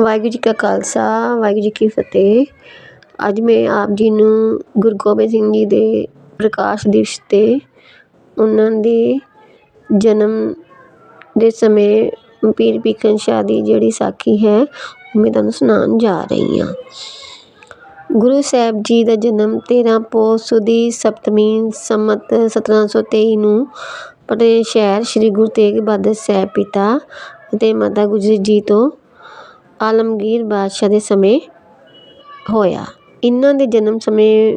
ਵਾਹਿਗੁਰੂ ਜੀ ਕਾ ਖਾਲਸਾ, ਵਾਹਿਗੁਰੂ ਜੀ ਕੀ ਫਤਿਹ। ਅੱਜ ਮੈਂ ਆਪ ਜੀ ਨੂੰ ਗੁਰੂ ਗੋਬਿੰਦ ਸਿੰਘ ਜੀ ਦੇ ਪ੍ਰਕਾਸ਼ ਦਿਵਸ 'ਤੇ ਉਹਨਾਂ ਦੇ ਜਨਮ ਦੇ ਸਮੇਂ ਪੀਰ ਭੀਖਨ ਸ਼ਾਹ ਦੀ ਜਿਹੜੀ ਸਾਖੀ ਹੈ ਮੈਂ ਤੁਹਾਨੂੰ ਸੁਣਾਉਣ ਜਾ ਰਹੀ ਹਾਂ। ਗੁਰੂ ਸਾਹਿਬ ਜੀ ਦਾ ਜਨਮ 13 ਪੋਹ ਸੁਦੀ ਸਪਤਮੀ ਸੰਮਤ 1723 ਨੂੰ ਪਟਨੇ ਸ਼ਹਿਰ ਸ੍ਰੀ ਗੁਰੂ ਤੇਗ ਬਹਾਦਰ ਸਾਹਿਬ ਪਿਤਾ ਅਤੇ ਮਾਤਾ ਗੁਜਰੀ ਜੀ ਤੋਂ ਆਲਮਗੀਰ ਬਾਦਸ਼ਾਹ ਦੇ ਸਮੇਂ ਹੋਇਆ। ਇਹਨਾਂ ਦੇ ਜਨਮ ਸਮੇਂ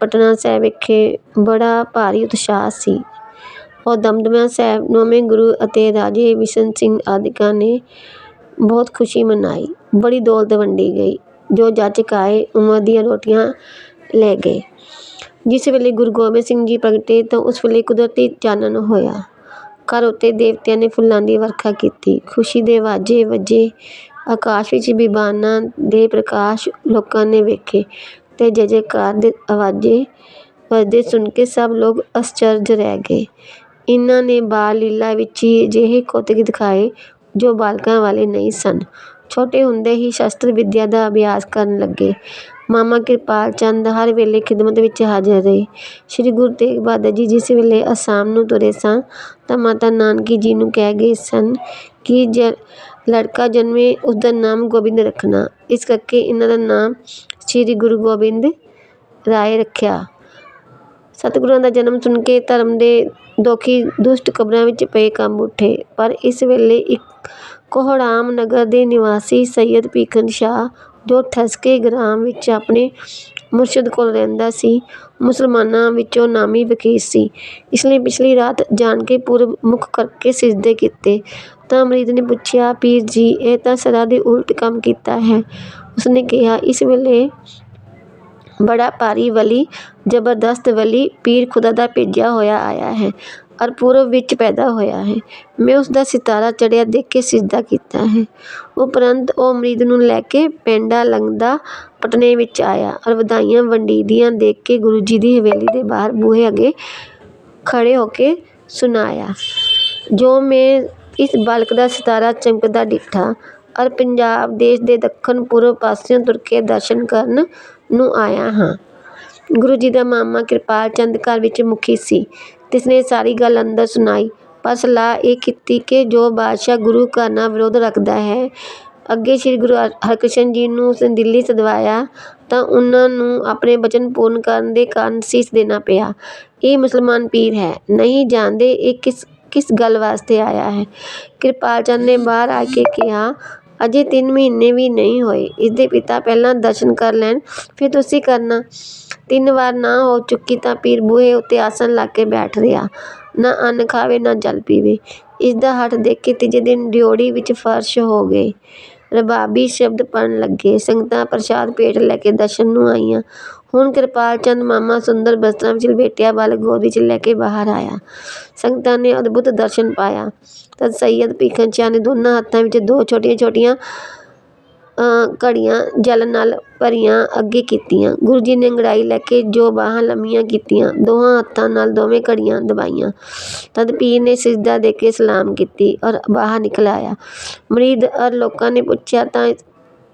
ਪਟਨਾ ਸਾਹਿਬ ਵਿਖੇ ਬੜਾ ਭਾਰੀ ਉਤਸ਼ਾਹ ਸੀ। ਉਹ ਦਮਦਮਾ ਸਾਹਿਬ ਨੌਵੇਂ ਗੁਰੂ ਅਤੇ ਰਾਜੇ ਬਿਸ਼ਨ ਸਿੰਘ ਆਦਿਕਾਂ ਨੇ ਬਹੁਤ ਖੁਸ਼ੀ ਮਨਾਈ। ਬੜੀ ਦੌਲਤ ਵੰਡੀ ਗਈ, ਜੋ ਜਾਚਕ ਆਏ ਉਮਰ ਦੀਆਂ ਰੋਟੀਆਂ ਲੈ ਗਏ। ਜਿਸ ਵੇਲੇ ਗੁਰੂ ਗੋਬਿੰਦ ਸਿੰਘ ਜੀ ਪ੍ਰਗਟੇ ਤਾਂ ਉਸ ਵੇਲੇ ਕੁਦਰਤੀ ਚਾਨਣ ਹੋਇਆ। ਘਰ ਉੱਤੇ ਦੇਵਤਿਆਂ ਨੇ ਫੁੱਲਾਂ ਦੀ ਵਰਖਾ ਕੀਤੀ। ਖੁਸ਼ੀ ਦੇ ਵਾਜੇ ਵੱਜੇ ਆਕਾਸ਼ ਵਿੱਚ ਬਿਬਾਨਾਂ ਦੇ ਪ੍ਰਕਾਸ਼ ਲੋਕਾਂ ਨੇ ਵੇਖੇ ਅਤੇ ਜੈ ਜੈਕਾਰ ਦੇ ਆਵਾਜ਼ੇ ਵੱਜਦੇ ਸੁਣ ਕੇ ਸਭ ਲੋਕ ਅਸਚਰਜ ਰਹਿ ਗਏ। ਇਹਨਾਂ ਨੇ ਬਾਲ ਲੀਲਾ ਵਿੱਚ ਹੀ ਅਜਿਹੇ ਕੌਤਕ ਦਿਖਾਏ ਜੋ ਬਾਲਕਾਂ ਵਾਲੇ ਨਹੀਂ ਸਨ। ਛੋਟੇ ਹੁੰਦੇ ਹੀ ਸ਼ਸਤਰ ਵਿੱਦਿਆ ਦਾ ਅਭਿਆਸ ਕਰਨ ਲੱਗੇ। ਮਾਮਾ ਕਿਰਪਾਲ ਚੰਦ ਹਰ ਵੇਲੇ ਖਿਦਮਤ ਵਿੱਚ ਹਾਜ਼ਰ ਰਹੇ। ਸ੍ਰੀ ਗੁਰੂ ਤੇਗ ਬਹਾਦਰ ਜੀ ਜਿਸ ਵੇਲੇ ਅਸਾਮ ਨੂੰ ਤੁਰੇ ਸਨ ਤਾਂ ਮਾਤਾ ਨਾਨਕੀ ਜੀ ਨੂੰ ਕਹਿ ਗਏ ਸਨ ਕਿ ਜ ਲੜਕਾ ਜਨਮੇ ਉਸਦਾ ਨਾਮ ਗੋਬਿੰਦ ਰੱਖਣਾ। ਇਸ ਕਰਕੇ ਇਹਨਾਂ ਦਾ ਨਾਮ ਸ੍ਰੀ ਗੁਰੂ ਗੋਬਿੰਦ ਰਾਏ ਰੱਖਿਆ। ਸਤਿਗੁਰਾਂ ਦਾ ਜਨਮ ਸੁਣ ਕੇ ਧਰਮ ਦੇ ਦੋਖੀ, ਦੁਸ਼ਟ ਕਬਰਾਂ ਵਿੱਚ ਪਏ ਕੰਬ ਉੱਠੇ। ਪਰ ਇਸ ਵੇਲੇ ਇੱਕ ਕੋਹੜਾਮ ਨਗਰ ਦੇ ਨਿਵਾਸੀ ਸੈਯਦ ਭੀਖਨ ਸ਼ਾਹ, ਜੋ ਠਸਕੇ ਗ੍ਰਾਮ ਵਿੱਚ ਆਪਣੇ ਮੁਰਸ਼ਿਦ ਕੋਲ ਰਹਿੰਦਾ ਸੀ, ਮੁਸਲਮਾਨਾਂ ਵਿੱਚੋਂ ਨਾਮੀ ਵਕੀਲ ਸੀ। ਇਸ ਲਈ ਪਿਛਲੀ ਰਾਤ ਜਾਣ ਕੇ ਪੂਰਬ ਮੁਖ ਕਰਕੇ ਸਿਜਦੇ ਕੀਤੇ। ਤਾਂ ਅਮਰੀਦ ਨੇ ਪੁੱਛਿਆ, ਪੀਰ ਜੀ, ਇਹ ਤਾਂ ਸਦਾ ਦੇ ਉਲਟ ਕੰਮ ਕੀਤਾ ਹੈ। ਉਸਨੇ ਕਿਹਾ, ਇਸ ਵੇਲੇ ਬੜਾ ਭਾਰੀ ਵਲੀ, ਜ਼ਬਰਦਸਤ ਵਲੀ ਪੀਰ ਖੁਦਾ ਦਾ ਭੇਜਿਆ ਹੋਇਆ ਆਇਆ ਹੈ ਔਰ ਪੂਰਬ ਵਿੱਚ ਪੈਦਾ ਹੋਇਆ ਹੈ। ਮੈਂ ਉਸ ਦਾ ਸਿਤਾਰਾ ਚੜਿਆ ਦੇਖ ਕੇ ਸਿਜਦਾ ਕੀਤਾ ਹੈ। ਉਪਰੰਤ ਉਹ ਅਮਰੀਦ ਨੂੰ ਲੈ ਕੇ ਪੈਂਡਾ ਲੰਘਦਾ ਪਟਨੇ ਵਿੱਚ ਆਇਆ ਔਰ ਵਧਾਈਆਂ ਵੰਡੀਦੀਆਂ ਦੇਖ ਕੇ ਗੁਰੂ ਜੀ ਦੀ ਹਵੇਲੀ ਦੇ ਬਾਹਰ ਬੂਹੇ ਅੱਗੇ ਖੜੇ ਹੋ ਕੇ ਸੁਣਾਇਆ, ਜੋ ਮੈਂ ਇਸ ਬਾਲਕ ਦਾ ਸਿਤਾਰਾ ਚਮਕਦਾ ਡਿੱਠਾ ਔਰ ਪੰਜਾਬ ਦੇਸ਼ ਦੇ ਦੱਖਣ ਪੂਰਬ ਪਾਸਿਓਂ ਤੁਰ ਕੇ ਦਰਸ਼ਨ ਕਰਨ ਨੂੰ ਆਇਆ ਹਾਂ। ਗੁਰੂ ਜੀ ਦਾ ਮਾਮਾ ਕਿਰਪਾਲ ਚੰਦ ਘਰ ਵਿੱਚ ਮੁਖੀ ਸੀ। ਤਿਸਨੇ ਸਾਰੀ ਗੱਲ ਅੰਦਰ ਸੁਣਾਈ। ਪਰ ਸਲਾਹ ਇਹ ਕੀਤੀ ਕਿ ਜੋ ਬਾਦਸ਼ਾਹ ਗੁਰੂ ਘਰ ਨਾਲ ਵਿਰੋਧ ਰੱਖਦਾ ਹੈ, ਅੱਗੇ ਸ੍ਰੀ ਗੁਰੂ ਹਰਕ੍ਰਿਸ਼ਨ ਜੀ ਨੂੰ ਉਸਨੇ ਦਿੱਲੀ ਸਦਵਾਇਆ, ਤਾਂ ਉਹਨਾਂ ਨੂੰ ਆਪਣੇ ਬਚਨ ਪੂਰਨ ਕਰਨ ਦੇ ਕਾਰਨ ਸੀਸ ਦੇਣਾ ਪਿਆ। ਇਹ ਮੁਸਲਮਾਨ ਪੀਰ ਹੈ। ਨਹੀਂ ਜਾਣਦੇ ਇਹ ਕਿਸ ਕਿਸ ਗੱਲ ਵਾਸਤੇ ਆਇਆ ਹੈ? ਕਿਰਪਾਲ ਚੰਦ ਨੇ ਬਾਹਰ ਆ ਕੇ ਕਿਹਾ, ਅਜੇ ਤਿੰਨ ਮਹੀਨੇ ਵੀ ਨਹੀਂ ਹੋਏ। ਇਸਦੇ ਪਿਤਾ ਪਹਿਲਾਂ ਦਰਸ਼ਨ ਕਰ ਲੈਣ, ਫਿਰ ਤੁਸੀਂ ਕਰਨਾ। ਤਿੰਨ ਵਾਰ ਨਾ ਹੋ ਚੁੱਕੀ ਤਾਂ ਪੀਰ ਬੂਹੇ ਉੱਤੇ ਆਸਣ ਲਾ ਕੇ ਬੈਠ ਰਿਹਾ। ਨਾ ਅੰਨ ਖਾਵੇ, ਨਾ ਜਲ ਪੀਵੇ। ਇਸਦਾ ਦਾ ਦੇਖ ਕੇ ਤੀਜੇ ਦਿਨ ਡਿਓੜੀ ਵਿੱਚ ਫਰਸ਼ ਹੋ ਗਏ। ਰਬਾਬੀ ਸ਼ਬਦ ਪੜ੍ਹਨ ਲੱਗੇ। ਸੰਗਤਾਂ ਪ੍ਰਸ਼ਾਦ ਪੇਟ ਲੈ ਕੇ ਦਰਸ਼ਨ ਨੂੰ ਆਈਆਂ। ਹੁਣ ਕਿਰਪਾਲ ਚੰਦ ਮਾਮਾ ਸੁੰਦਰ ਬਸਤਰਾਂ ਵਿੱਚ ਲਪੇਟਿਆ ਬਾਲਕ ਗੋਦ ਵਿੱਚ ਲੈ ਕੇ ਬਾਹਰ ਆਇਆ। ਸੰਗਤਾਂ ਨੇ ਅਦਭੁਤ ਦਰਸ਼ਨ ਪਾਇਆ। ਤਦ ਸੈਯਦ ਭੀਖਨ ਸ਼ਾਹ ਨੇ ਦੋਨਾਂ ਹੱਥਾਂ ਵਿੱਚ ਦੋ ਛੋਟੀਆਂ ਛੋਟੀਆਂ ਘੜੀਆਂ ਜਲ ਨਾਲ ਭਰੀਆਂ ਅੱਗੇ ਕੀਤੀਆਂ। ਗੁਰੂ ਜੀ ਨੇ ਅੰਗੜਾਈ ਲੈ ਕੇ ਜੋ ਬਾਹਾਂ ਲੰਮੀਆਂ ਕੀਤੀਆਂ, ਦੋਹਾਂ ਹੱਥਾਂ ਨਾਲ ਦੋਵੇਂ ਘੜੀਆਂ ਦਬਾਈਆਂ। ਤਦ ਪੀਰ ਨੇ ਸਿਜਦਾ ਦੇ ਕੇ ਸਲਾਮ ਕੀਤੀ ਔਰ ਬਾਹਰ ਨਿਕਲ ਆਇਆ ਮਰੀਦ ਔਰ ਲੋਕਾਂ ਨੇ ਪੁੱਛਿਆ ਤਾਂ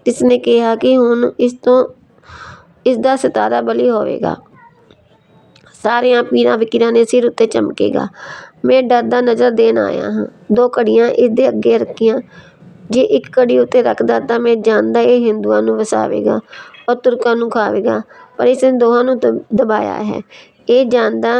ਇਸਨੇ ਕਿਹਾ ਕਿ ਹੁਣ ਇਸ ਤੋਂ ਇਸ ਦਾ ਸਿਤਾਰਾ ਬਲੀ ਹੋਵੇਗਾ। ਸਾਰਿਆਂ ਪੀਰਾਂ ਫਕੀਰਾਂ ਦੇ ਸਿਰ ਉੱਤੇ ਚਮਕੇਗਾ। ਮੈਂ ਡਰਦਾ ਨਜ਼ਰ ਦੇਣ ਆਇਆ ਹਾਂ। ਦੋ ਘੜੀਆਂ ਇਸ ਦੇ ਅੱਗੇ ਰੱਖੀਆਂ। ਜੇ ਇੱਕ ਕੜੀ ਉੱਤੇ ਰੱਖਦਾ ਤਾਂ ਮੈਂ ਜਾਣਦਾ ਇਹ ਹਿੰਦੂਆਂ ਨੂੰ ਵਸਾਵੇਗਾ ਔਰ ਤੁਰਕਾਂ ਨੂੰ ਖਾਵੇਗਾ, ਪਰ ਇਸ ਨੇ ਦੋਹਾਂ ਨੂੰ ਦਬ ਦਬਾਇਆ ਹੈ। ਇਹ ਜਾਣਦਾ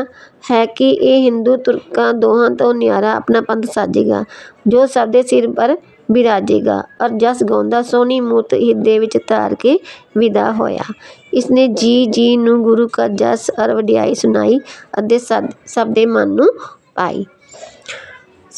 ਹੈ ਕਿ ਇਹ ਹਿੰਦੂ ਤੁਰਕਾਂ ਦੋਹਾਂ ਤੋਂ ਨਿਆਰਾ ਆਪਣਾ ਪੰਥ ਸਾਜੇਗਾ, ਜੋ ਸਭ ਦੇ ਸਿਰ ਪਰ ਬਿਰਾਜੇਗਾ ਔਰ ਜਸ ਗਾਉਂਦਾ ਸੋਹਣੀ ਮੂਰਤ ਹਿਰਦੇ ਵਿੱਚ ਧਾਰ ਕੇ ਵਿਦਾ ਹੋਇਆ। ਇਸਨੇ ਜੀ ਜੀ ਨੂੰ ਗੁਰੂ ਕਾ ਜਸ ਔਰ ਵਡਿਆਈ ਸੁਣਾਈ ਅਤੇ ਸਦ, ਸਭ ਦੇ ਮਨ ਨੂੰ ਪਾਈ।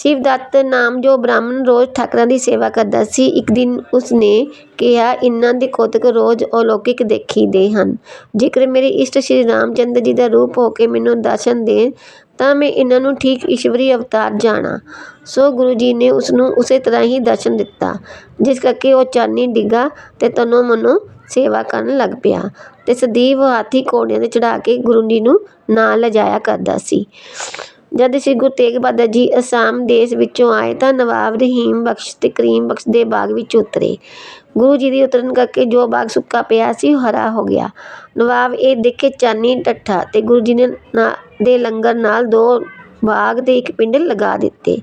ਸ਼ਿਵਦੱਤ ਨਾਮ ਜੋ ਬ੍ਰਾਹਮਣ ਰੋਜ਼ ਠਾਕਰਾਂ ਦੀ ਸੇਵਾ ਕਰਦਾ ਸੀ, ਇੱਕ ਦਿਨ ਉਸਨੇ ਕਿਹਾ ਇਹਨਾਂ ਦੇ ਕੌਤਕ ਰੋਜ਼ ਅਲੌਕਿਕ ਦੇਖੀ ਦੇ ਹਨ। ਜੇਕਰ ਮੇਰੇ ਇਸ਼ਟ ਸ਼੍ਰੀ ਰਾਮ ਰਾਮਚੰਦਰ ਜੀ ਦਾ ਰੂਪ ਹੋ ਕੇ ਮੈਨੂੰ ਦਰਸ਼ਨ ਦੇਣ, ਤਾਂ ਮੈਂ ਇਹਨਾਂ ਨੂੰ ਠੀਕ ਈਸ਼ਵਰੀ ਅਵਤਾਰ ਜਾਣਾ। ਸੋ ਗੁਰੂ ਜੀ ਨੇ ਉਸ ਨੂੰ ਉਸੇ ਤਰ੍ਹਾਂ ਹੀ ਦਰਸ਼ਨ ਦਿੱਤਾ, ਜਿਸ ਕਰਕੇ ਉਹ ਚਾਨੀ ਡਿੱਗਾ ਤੇ ਤਨੋਂ ਮਨੋਂ ਸੇਵਾ ਕਰਨ ਲੱਗ ਪਿਆ ਤੇ ਸਦੀਵ ਹਾਥੀ ਘੋੜਿਆਂ ਤੇ ਚੜ੍ਹਾ ਕੇ ਗੁਰੂ ਜੀ ਨੂੰ ਨਾਲ ਲਿਜਾਇਆ ਕਰਦਾ ਸੀ। ਜਦ ਸ੍ਰੀ ਗੁਰੂ ਤੇਗ ਬਹਾਦਰ ਜੀ ਅਸਾਮ ਦੇਸ਼ ਵਿੱਚੋਂ ਆਏ ਤਾਂ ਨਵਾਬ ਰਹੀਮ ਬਖਸ਼ ਅਤੇ ਕਰੀਮ ਬਖਸ਼ ਦੇ ਬਾਗ ਵਿੱਚ ਉਤਰੇ। ਗੁਰੂ ਜੀ ਦੀ ਉਤਰਨ ਕਰਕੇ ਜੋ ਬਾਗ ਸੁੱਕਾ ਪਿਆ ਸੀ ਉਹ ਹਰਾ ਹੋ ਗਿਆ। ਨਵਾਬ ਇਹ ਦੇਖੇ ਚਾਨੀ ਟੱਠਾ ਅਤੇ ਗੁਰੂ ਜੀ ਨੇ ਨਾ, ਦੇ ਲੰਗਰ ਨਾਲ ਦੋ ਬਾਗ ਅਤੇ ਇੱਕ ਪਿੰਡ ਲਗਾ ਦਿੱਤੇ,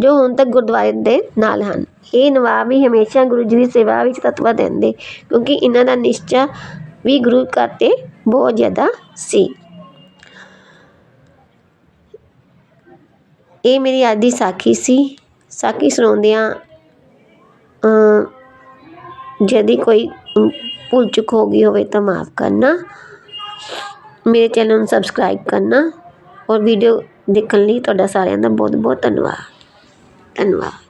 ਜੋ ਹੁਣ ਤੱਕ ਗੁਰਦੁਆਰੇ ਦੇ ਨਾਲ ਹਨ। ਇਹ ਨਵਾਬ ਵੀ ਹਮੇਸ਼ਾ ਗੁਰੂ ਜੀ ਦੀ ਸੇਵਾ ਵਿੱਚ ਤਤਵਾ ਦਿੰਦੇ, ਕਿਉਂਕਿ ਇਹਨਾਂ ਦਾ ਨਿਸ਼ਚਾ ਵੀ ਗੁਰੂ ਘਰ 'ਤੇ ਬਹੁਤ ਜ਼ਿਆਦਾ ਸੀ। ਇਹ ਮੇਰੀ ਅੱਜ ਦੀ ਸਾਖੀ ਸੀ। ਸਾਖੀ ਸੁਣਾਉਂਦਿਆਂ ਜਦੀ ਕੋਈ ਭੁੱਲ ਚੁੱਕ ਹੋ ਗਈ ਹੋਵੇ ਤਾਂ ਮਾਫ ਕਰਨਾ। ਮੇਰੇ ਚੈਨਲ ਨੂੰ ਸਬਸਕ੍ਰਾਈਬ ਕਰਨਾ ਔਰ ਵੀਡੀਓ ਦੇਖਣ ਲਈ ਤੁਹਾਡਾ ਸਾਰਿਆਂ ਦਾ ਬਹੁਤ ਬਹੁਤ ਧੰਨਵਾਦ। ਧੰਨਵਾਦ।